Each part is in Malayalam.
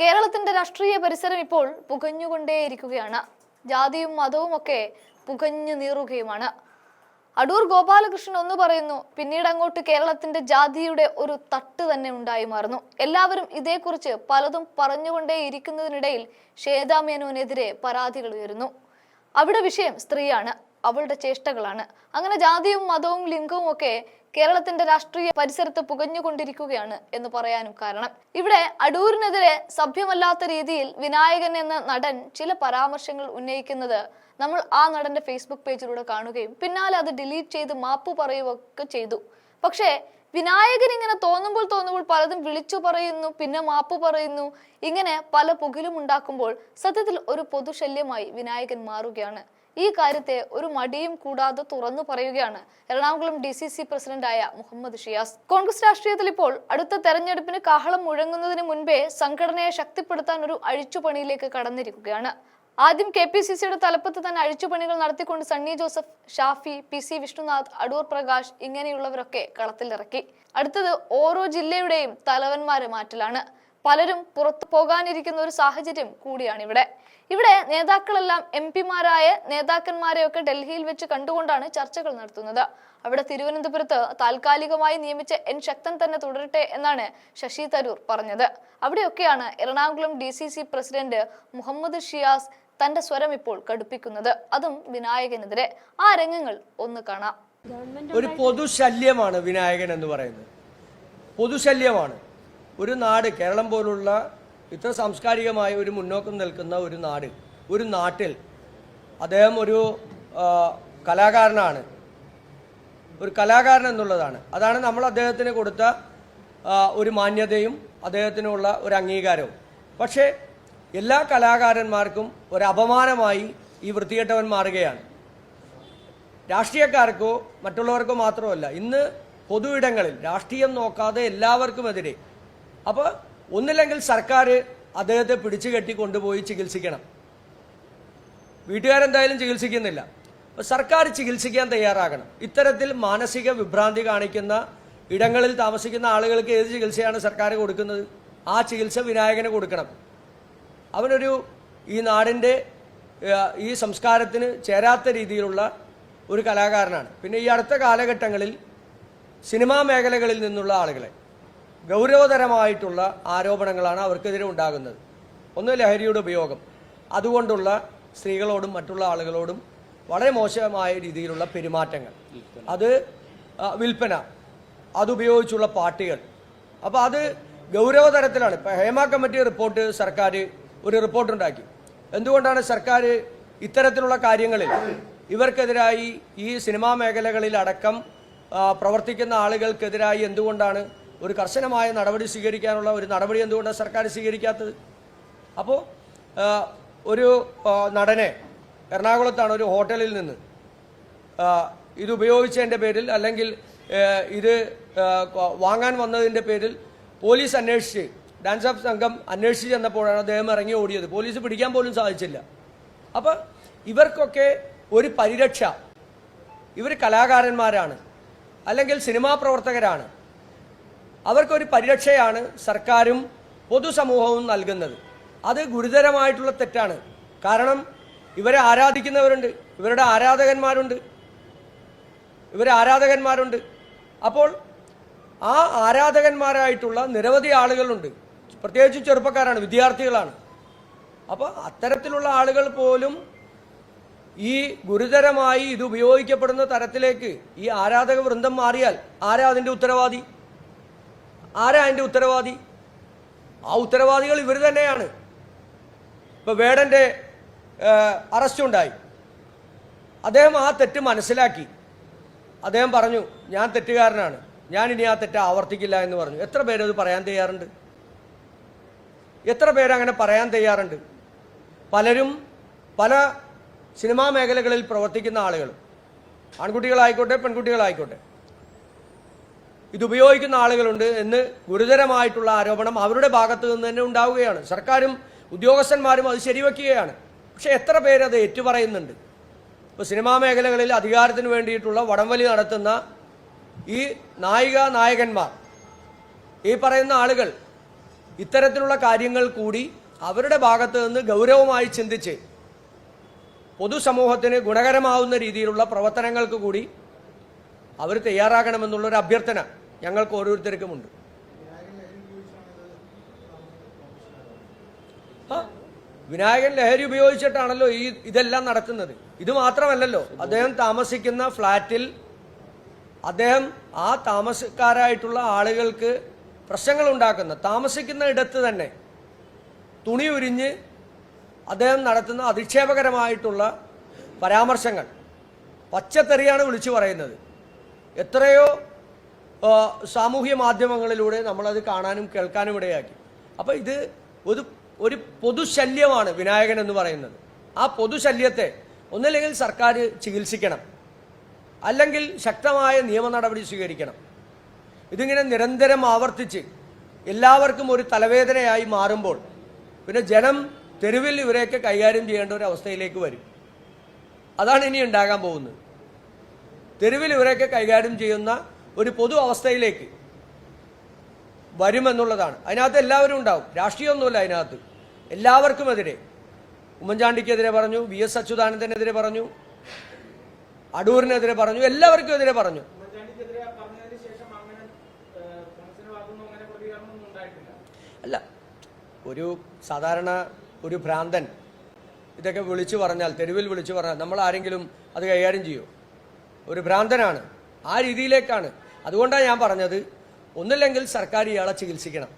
കേരളത്തിന്റെ രാഷ്ട്രീയ പരിസരം ഇപ്പോൾ പുകഞ്ഞുകൊണ്ടേയിരിക്കുകയാണ്. ജാതിയും മതവും ഒക്കെ പുകഞ്ഞു നീറുകയുമാണ്. അടൂർ ഗോപാലകൃഷ്ണൻ ഒന്ന് പറയുന്നു പിന്നീട് അങ്ങോട്ട് കേരളത്തിന്റെ ജാതിയുടെ ഒരു തട്ട് തന്നെ ഉണ്ടായി മാറുന്നു. എല്ലാവരും ഇതേക്കുറിച്ച് പലതും പറഞ്ഞുകൊണ്ടേയിരിക്കുന്നതിനിടയിൽ ശ്വേതാ മേനോനെതിരെ പരാതികൾ ഉയരുന്നു. അവിടെ വിഷയം സ്ത്രീയാണ് അവളുടെ ചേഷ്ടകളാണ്. അങ്ങനെ ജാതിയും മതവും ലിംഗവും ഒക്കെ കേരളത്തിന്റെ രാഷ്ട്രീയ പരിസരത്ത് പുകഞ്ഞുകൊണ്ടിരിക്കുകയാണ് എന്ന് പറയാനും കാരണം. ഇവിടെ അടൂരിനെതിരെ സഭ്യമല്ലാത്ത രീതിയിൽ വിനായകൻ എന്ന നടൻ ചില പരാമർശങ്ങൾ ഉന്നയിക്കുന്നത് നമ്മൾ ആ നടന്റെ ഫേസ്ബുക്ക് പേജിലൂടെ കാണുകയും പിന്നാലെ അത് ഡിലീറ്റ് ചെയ്ത് മാപ്പ് പറയുകയൊക്കെ ചെയ്തു. പക്ഷേ വിനായകൻ ഇങ്ങനെ തോന്നുമ്പോൾ തോന്നുമ്പോൾ പലതും വിളിച്ചു പറയുന്നു പിന്നെ മാപ്പ് പറയുന്നു ഇങ്ങനെ പല പുകിലും ഉണ്ടാക്കുമ്പോൾ സത്യത്തിൽ ഒരു പൊതുശല്യമായി വിനായകൻ മാറുകയാണ്. ഈ കാര്യത്തെ ഒരു മടിയും കൂടാതെ തുറന്നു പറയുകയാണ് എറണാകുളം ഡി സി സി പ്രസിഡന്റായ മുഹമ്മദ് ഷിയാസ്. കോൺഗ്രസ് രാഷ്ട്രീയത്തിൽ ഇപ്പോൾ അടുത്ത തെരഞ്ഞെടുപ്പിന് കാഹളം മുഴങ്ങുന്നതിന് മുൻപേ സംഘടനയെ ശക്തിപ്പെടുത്താൻ ഒരു അഴിച്ചുപണിയിലേക്ക് കടന്നിരിക്കുകയാണ്. ആദ്യം കെ പി സി സിയുടെ തലപ്പത്ത് തന്നെ അഴിച്ചുപണികൾ നടത്തിക്കൊണ്ട് സണ്ണി ജോസഫ് ഷാഫി പി സി വിഷ്ണുനാഥ് അടൂർ പ്രകാശ് ഇങ്ങനെയുള്ളവരൊക്കെ കളത്തിലിറക്കി. അടുത്തത് ഓരോ ജില്ലയുടെയും തലവന്മാരെ മാറ്റലാണ്. പലരും പുറത്തു പോകാനിരിക്കുന്ന ഒരു സാഹചര്യം കൂടിയാണ് ഇവിടെ. ഇവിടെ നേതാക്കളെല്ലാം എം പിമാരായ നേതാക്കന്മാരെയൊക്കെ ഡൽഹിയിൽ വെച്ച് കണ്ടുകൊണ്ടാണ് ചർച്ചകൾ നടത്തുന്നത്. അവിടെ തിരുവനന്തപുരത്ത് താൽക്കാലികമായി നിയമിച്ച എൻ ശക്തൻ തന്നെ തുടരട്ടെ എന്നാണ് ശശി തരൂർ പറഞ്ഞത്. അവിടെയൊക്കെയാണ് എറണാകുളം ഡി പ്രസിഡന്റ് മുഹമ്മദ് ഷിയാസ് തന്റെ സ്വരം ഇപ്പോൾ കടുപ്പിക്കുന്നത്. അതും വിനായകനെതിരെ. ആ രംഗങ്ങൾ ഒന്ന് കാണാം. ഒരു പൊതുശല്യമാണ് വിനായകൻ എന്ന് പറയുന്നത്. പൊതുശല്യമാണ്. ഒരു നാട് കേരളം പോലുള്ള ഇത്ര സാംസ്കാരികമായ ഒരു മുന്നോക്കം നിൽക്കുന്ന ഒരു നാട് ഒരു നാട്ടിൽ അദ്ദേഹം ഒരു കലാകാരനാണ്. ഒരു കലാകാരൻ എന്നുള്ളതാണ്. അതാണ് നമ്മൾ അദ്ദേഹത്തിന് കൊടുത്ത ഒരു മാന്യതയും അദ്ദേഹത്തിനുള്ള ഒരു അംഗീകാരവും. പക്ഷേ എല്ലാ കലാകാരന്മാർക്കും ഒരു അപമാനമായി ഈ വൃത്തികെട്ടവൻ മാറുകയാണ്. രാഷ്ട്രീയക്കാർക്കോ മറ്റുള്ളവർക്കോ മാത്രമല്ല ഇന്ന് പൊതുവിടങ്ങളിൽ രാഷ്ട്രീയം നോക്കാതെ എല്ലാവർക്കുമെതിരെ അപ്പോൾ ഒന്നില്ലെങ്കിൽ സർക്കാർ അദ്ദേഹത്തെ പിടിച്ചു കെട്ടി കൊണ്ടുപോയി ചികിത്സിക്കണം. വീട്ടുകാരെന്തായാലും ചികിത്സിക്കുന്നില്ല. അപ്പോൾ സർക്കാർ ചികിത്സിക്കാൻ തയ്യാറാകണം. ഇത്തരത്തിൽ മാനസിക വിഭ്രാന്തി കാണിക്കുന്ന ഇടങ്ങളിൽ താമസിക്കുന്ന ആളുകൾക്ക് ഏത് ചികിത്സയാണ് സർക്കാർ കൊടുക്കുന്നത്? ആ ചികിത്സ വിനായകന് കൊടുക്കണം. അവനൊരു ഈ നാടിന്റെ ഈ സംസ്കാരത്തിന് ചേരാത്ത രീതിയിലുള്ള ഒരു കലാകാരനാണ്. പിന്നെ ഈ അടുത്ത കാലഘട്ടങ്ങളിൽ സിനിമാ മേഖലകളിൽ നിന്നുള്ള ആളുകളെ ഗൗരവതരമായിട്ടുള്ള ആരോപണങ്ങളാണ് അവർക്കെതിരെ ഉണ്ടാകുന്നത്. ഒന്ന് ലഹരിയുടെ ഉപയോഗം. അതുകൊണ്ടുള്ള സ്ത്രീകളോടും മറ്റുള്ള ആളുകളോടും വളരെ മോശമായ രീതിയിലുള്ള പെരുമാറ്റങ്ങൾ. അത് വിൽപ്പന. അതുപയോഗിച്ചുള്ള പാർട്ടികൾ. അപ്പോൾ അത് ഗൗരവതരത്തിലാണ്. ഇപ്പം ഹേമ കമ്മിറ്റി റിപ്പോർട്ട് സർക്കാർ ഒരു റിപ്പോർട്ടുണ്ടാക്കി എന്തുകൊണ്ടാണ് സർക്കാർ ഇത്തരത്തിലുള്ള കാര്യങ്ങളിൽ ഇവർക്കെതിരായി ഈ സിനിമാ മേഖലകളിൽ അടക്കം പ്രവർത്തിക്കുന്ന ആളുകൾക്കെതിരായി എന്തുകൊണ്ടാണ് ഒരു കർശനമായ നടപടി സ്വീകരിക്കാനുള്ള ഒരു നടപടി എന്തുകൊണ്ടാണ് സർക്കാർ സ്വീകരിക്കാത്തത്? അപ്പോൾ ഒരു നടനെ എറണാകുളത്താണ് ഒരു ഹോട്ടലിൽ നിന്ന് ഇതുപയോഗിച്ചതിന്റെ പേരിൽ അല്ലെങ്കിൽ ഇത് വാങ്ങാൻ വന്നതിന്റെ പേരിൽ പോലീസ് അന്വേഷിച്ച് ഡാൻസ് ഓഫ് സംഘം അന്വേഷിച്ച് ചെന്നപ്പോഴാണ് അദ്ദേഹം ഇറങ്ങി ഓടിയത്. പോലീസ് പിടിക്കാൻ പോലും സാധിച്ചില്ല. അപ്പം ഇവർക്കൊക്കെ ഒരു പരിരക്ഷ. ഇവർ കലാകാരന്മാരാണ്. അല്ലെങ്കിൽ സിനിമാ പ്രവർത്തകരാണ്. അവർക്കൊരു പരിരക്ഷയാണ് സർക്കാരും പൊതുസമൂഹവും നൽകുന്നത്. അത് ഗുരുതരമായിട്ടുള്ള തെറ്റാണ്. കാരണം ഇവരെ ആരാധിക്കുന്നവരുണ്ട് ഇവരുടെ ആരാധകന്മാരുണ്ട് ഇവരെ ആരാധകന്മാരുണ്ട്. അപ്പോൾ ആ ആരാധകന്മാരായിട്ടുള്ള നിരവധി ആളുകളുണ്ട്. പ്രത്യേകിച്ച് ചെറുപ്പക്കാരാണ് വിദ്യാർത്ഥികളാണ്. അപ്പോൾ അത്തരത്തിലുള്ള ആളുകൾ പോലും ഈ ഗുരുതരമായി ഇത് ഉപയോഗിക്കപ്പെടുന്ന തരത്തിലേക്ക് ഈ ആരാധക വൃന്ദം മാറിയാൽ ആരാ അതിന്റെ ഉത്തരവാദി? ആരാ അതിന്റെ ഉത്തരവാദി? ആ ഉത്തരവാദികൾ ഇവർ തന്നെയാണ്. ഇപ്പോൾ വേടന്റെ അറസ്റ്റ് ഉണ്ടായി. അദ്ദേഹം ആ തെറ്റ് മനസ്സിലാക്കി. അദ്ദേഹം പറഞ്ഞു ഞാൻ തെറ്റുകാരനാണ്. ഞാൻ ഇനി ആ തെറ്റ് ആവർത്തിക്കില്ല എന്ന് പറഞ്ഞു. എത്ര പേരത് പറയാൻ തയ്യാറുണ്ട്? എത്ര പേരങ്ങനെ പറയാൻ തയ്യാറുണ്ട്? പലരും പല സിനിമാ മേഖലകളിൽ പ്രവർത്തിക്കുന്ന ആളുകൾ ആൺകുട്ടികളായിക്കോട്ടെ പെൺകുട്ടികളായിക്കോട്ടെ. ഇത് ഉപയോഗിക്കുന്ന ആളുകളുണ്ട് എന്ന് ഗുരുതരമായിട്ടുള്ള ആരോപണം അവരുടെ ഭാഗത്ത് നിന്ന് തന്നെ ഉണ്ടാവുകയാണ്. സർക്കാരും ഉദ്യോഗസ്ഥന്മാരും അത് ശരിവെക്കുകയാണ്. പക്ഷേ എത്ര പേരത് ഏറ്റുപറയുന്നുണ്ട്? ഇപ്പോൾ സിനിമാ മേഖലകളിൽ അധികാരത്തിന് വേണ്ടിയിട്ടുള്ള വടംവലി നടത്തുന്ന ഈ നായിക നായകന്മാർ ഈ പറയുന്ന ആളുകൾ ഇത്തരത്തിലുള്ള കാര്യങ്ങൾ കൂടി അവരുടെ ഭാഗത്ത് നിന്ന് ഗൗരവമായി ചിന്തിച്ച് പൊതുസമൂഹത്തിന് ഗുണകരമാവുന്ന രീതിയിലുള്ള പ്രവർത്തനങ്ങൾക്ക് കൂടി അവർ തയ്യാറാകണമെന്നുള്ളൊരു അഭ്യർത്ഥന ഞങ്ങൾക്ക് ഓരോരുത്തർക്കുമുണ്ട് ഉണ്ട്. വിനായകൻ ലഹരി ഉപയോഗിച്ചിട്ടാണല്ലോ ഈ ഇതെല്ലാം നടക്കുന്നത്. ഇത് മാത്രമല്ലല്ലോ അദ്ദേഹം താമസിക്കുന്ന ഫ്ലാറ്റിൽ അദ്ദേഹം ആ താമസക്കാരായിട്ടുള്ള ആളുകൾക്ക് പ്രശ്നങ്ങൾ ഉണ്ടാക്കുന്ന താമസിക്കുന്ന ഇടത്ത് തന്നെ തുണി ഉരിഞ്ഞ് അദ്ദേഹം നടത്തുന്ന അധിക്ഷേപകരമായിട്ടുള്ള പരാമർശങ്ങൾ പച്ചത്തെറിയാണ് വിളിച്ചു പറയുന്നത്. എത്രയോ സാമൂഹ്യ മാധ്യമങ്ങളിലൂടെ നമ്മളത് കാണാനും കേൾക്കാനും ഇടയാക്കി. അപ്പോൾ ഇത് ഒരു ഒരു പൊതുശല്യമാണ് വിനായകൻ എന്ന് പറയുന്നത്. ആ പൊതുശല്യത്തെ ഒന്നില്ലെങ്കിൽ സർക്കാർ ചികിത്സിക്കണം. അല്ലെങ്കിൽ ശക്തമായ നിയമ നടപടി സ്വീകരിക്കണം. ഇതിങ്ങനെ നിരന്തരം ആവർത്തിച്ച് എല്ലാവർക്കും ഒരു തലവേദനയായി മാറുമ്പോൾ പിന്നെ ജനം തെരുവിൽ ഇവരെയൊക്കെ കൈകാര്യം ചെയ്യേണ്ട ഒരു അവസ്ഥയിലേക്ക് വരും. അതാണ് ഇനി ഉണ്ടാകാൻ പോകുന്നത്. തെരുവിൽ ഇവരെയൊക്കെ കൈകാര്യം ചെയ്യുന്ന ഒരു പൊതു അവസ്ഥയിലേക്ക് വരുമെന്നുള്ളതാണ്. അതിനകത്ത് എല്ലാവരും ഉണ്ടാവും. രാഷ്ട്രീയമൊന്നുമില്ല അതിനകത്ത്. എല്ലാവർക്കുമെതിരെ. ഉമ്മൻചാണ്ടിക്കെതിരെ പറഞ്ഞു വി എസ് അച്യുതാനന്ദനെതിരെ പറഞ്ഞു അടൂരിനെതിരെ പറഞ്ഞു എല്ലാവർക്കും എതിരെ പറഞ്ഞു അല്ല ഒരു സാധാരണ ഒരു ഭ്രാന്തൻ ഇതൊക്കെ വിളിച്ചു പറഞ്ഞാൽ തെരുവിൽ വിളിച്ചു പറഞ്ഞാൽ നമ്മൾ ആരെങ്കിലും അത് കൈകാര്യം ചെയ്യുമോ ഒരു ഭ്രാന്തനാണ്. ആ രീതിയിലേക്കാണ്. അതുകൊണ്ടാണ് ഞാൻ പറഞ്ഞത് ഒന്നില്ലെങ്കിൽ സർക്കാർ ഇയാളെ ചികിത്സിക്കണം.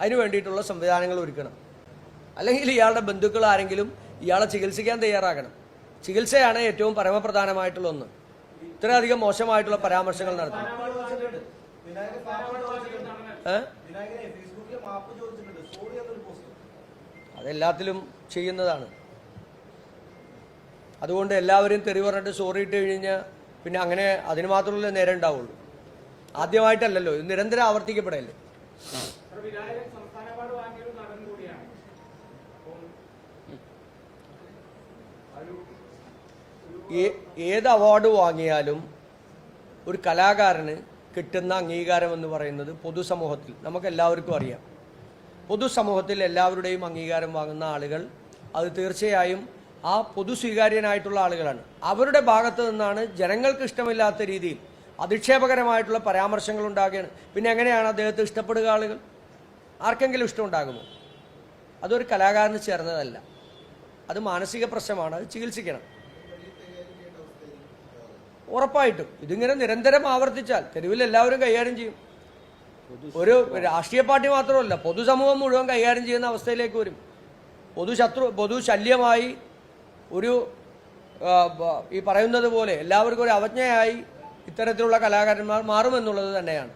അതിന് വേണ്ടിയിട്ടുള്ള സംവിധാനങ്ങൾ ഒരുക്കണം. അല്ലെങ്കിൽ ഇയാളുടെ ബന്ധുക്കൾ ആരെങ്കിലും ഇയാളെ ചികിത്സിക്കാൻ തയ്യാറാകണം. ചികിത്സയാണ് ഏറ്റവും പരമപ്രധാനമായിട്ടുള്ള ഒന്ന്. ഇത്രയധികം മോശമായിട്ടുള്ള പരാമർശങ്ങൾ നടത്തി. അതെല്ലാത്തിലും ചെയ്യുന്നതാണ്. അതുകൊണ്ട് എല്ലാവരും തെറി പറഞ്ഞിട്ട് സോറി ഇട്ട് കഴിഞ്ഞാൽ പിന്നെ അങ്ങനെ അതിന് മാത്രമല്ല നേരം ഉണ്ടാവുള്ളൂ. ആദ്യമായിട്ടല്ലല്ലോ ഇത് നിരന്തരം ആവർത്തിക്കപ്പെടല്ലേ. ഏത് അവാർഡ് വാങ്ങിയാലും ഒരു കലാകാരന് കിട്ടുന്ന അംഗീകാരം എന്ന് പറയുന്നത് പൊതുസമൂഹത്തിൽ നമുക്ക് എല്ലാവർക്കും അറിയാം. പൊതുസമൂഹത്തിൽ എല്ലാവരുടെയും അംഗീകാരം വാങ്ങുന്ന ആളുകൾ അത് തീർച്ചയായും ആ പൊതു സ്വീകാര്യനായിട്ടുള്ള ആളുകളാണ്. അവരുടെ ഭാഗത്തു നിന്നാണ് ജനങ്ങൾക്ക് ഇഷ്ടമില്ലാത്ത രീതിയിൽ അധിക്ഷേപകരമായിട്ടുള്ള പരാമർശങ്ങൾ ഉണ്ടാകുകയാണ്. പിന്നെ എങ്ങനെയാണ് അദ്ദേഹത്തെ ഇഷ്ടപ്പെടുക ആളുകൾ? ആർക്കെങ്കിലും ഇഷ്ടമുണ്ടാകുമോ? അതൊരു കലാകാരന് ചേർന്നതല്ല. അത് മാനസിക പ്രശ്നമാണ്. അത് ചികിത്സിക്കണം. ഉറപ്പായിട്ടും. ഇതിങ്ങനെ നിരന്തരം ആവർത്തിച്ചാൽ തെരുവിൽ എല്ലാവരും കൈകാര്യം ചെയ്യും. ഒരു രാഷ്ട്രീയ പാർട്ടി മാത്രമല്ല പൊതുസമൂഹം മുഴുവൻ കൈകാര്യം ചെയ്യുന്ന അവസ്ഥയിലേക്ക് വരും. പൊതുശത്രു പൊതുശല്യമായി ഒരു ഈ പറയുന്നത് പോലെ എല്ലാവർക്കും ഒരു അവജ്ഞയായി ഇത്തരത്തിലുള്ള കലാകാരന്മാർ മാറുമെന്നുള്ളത് തന്നെയാണ്.